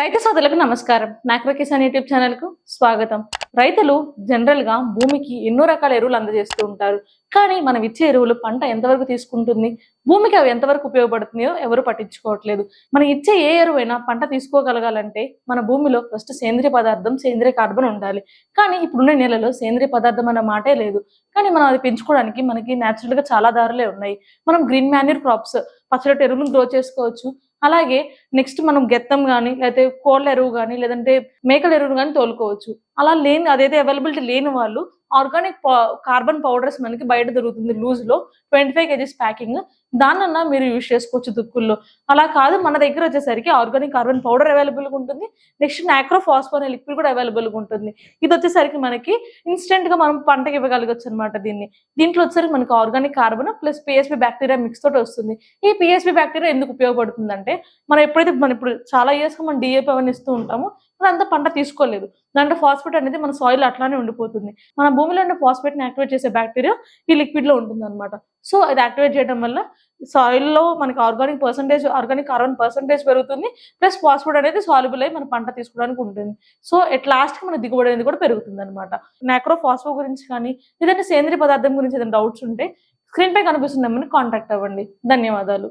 రైతు సోదరులకు నమస్కారం. నాక్రో కిసాన్ యూట్యూబ్ ఛానల్కు స్వాగతం. రైతులు జనరల్గా భూమికి ఎన్నో రకాల ఎరువులు అందజేస్తూ ఉంటారు. కానీ మనం ఇచ్చే ఎరువులు పంట ఎంతవరకు తీసుకుంటుంది భూమికి అవి ఎంతవరకు ఉపయోగపడుతుందో ఎవరు పట్టించుకోవట్లేదు. మనం ఇచ్చే ఏ ఎరువైనా పంట తీసుకోగలగాలంటే మన భూమిలో ఫస్ట్ సేంద్రియ పదార్థం సేంద్రియ కార్బన్ ఉండాలి. కానీ ఇప్పుడున్న నేలలో సేంద్రియ పదార్థం అన్న మాటే లేదు. కానీ మనం అది పెంచుకోవడానికి మనకి న్యాచురల్గా చాలా దారులే ఉన్నాయి. మనం గ్రీన్ మాన్యూర్ క్రాప్స్ పచ్చడి ఎరువులను గ్రో చేసుకోవచ్చు. అలాగే నెక్స్ట్ మనం గెత్తం కానీ లేకపోతే కోళ్ళ ఎరువు కానీ లేదంటే మేకల ఎరువును కానీ తోలుకోవచ్చు. అలా లేని అదైతే అవైలబిలిటీ లేని వాళ్ళు ఆర్గానిక్ కార్బన్ పౌడర్స్ మనకి బయట దొరుకుతుంది లూజ్లో ట్వంటీ ఫైవ్ కేజీస్ ప్యాకింగ్. దానన్నా మీరు యూజ్ చేసుకోవచ్చు దుక్కుల్లో. అలా కాదు మన దగ్గర వచ్చేసరికి ఆర్గానిక్ కార్బన్ పౌడర్ అవైలబుల్ ఉంటుంది. నెక్స్ట్ నాక్రోఫాస్ఫోన్ అనే లిక్విడ్ కూడా అవైలబుల్ ఉంటుంది. ఇది వచ్చేసరికి మనకి ఇన్స్టెంట్గా మనం పంటకి ఇవ్వగలగచ్చు అనమాట దీన్ని. దీంట్లో వచ్చేసరికి మనకి organic carbon plus PSP bacteria mix తోటి వస్తుంది. ఈ పిఎస్పి బ్యాక్టీరియా ఎందుకు ఉపయోగపడుతుందంటే మనం ఎప్పుడైతే మనం ఇప్పుడు చాలా ఇయర్స్ మనం డిఏపి అవన్నీ ఇస్తూ ఉంటామో మనం అంత పంట తీసుకోలేదు. దాంట్లో ఫాస్ఫేట్ అనేది మన సాయిల్ అట్లానే ఉండిపోతుంది. మన భూమిలో ఉండే ఫాస్ఫేట్ని యాక్టివేట్ చేసే బ్యాక్టీరియా ఈ లిక్విడ్లో ఉంటుంది అనమాట సో అది యాక్టివేట్ చేయడం వల్ల సాయిల్లో మనకి organic percentage organic carbon percentage పెరుగుతుంది. ప్లస్ ఫాస్ఫేట్ అనేది సాల్యుబుల్ అయ్యి మన పంట తీసుకోవడానికి ఉంటుంది. సో ఎట్ లాస్ట్ మన దిగుబడి అనేది కూడా పెరుగుతుంది అనమాట నాక్రో ఫాస్ఫో గురించి కానీ లేదంటే సేంద్రియ పదార్థం గురించి ఏదైనా డౌట్స్ ఉంటే స్క్రీన్ పై కనిపిస్తున్న నెంబర్ని కాంటాక్ట్ అవ్వండి. ధన్యవాదాలు.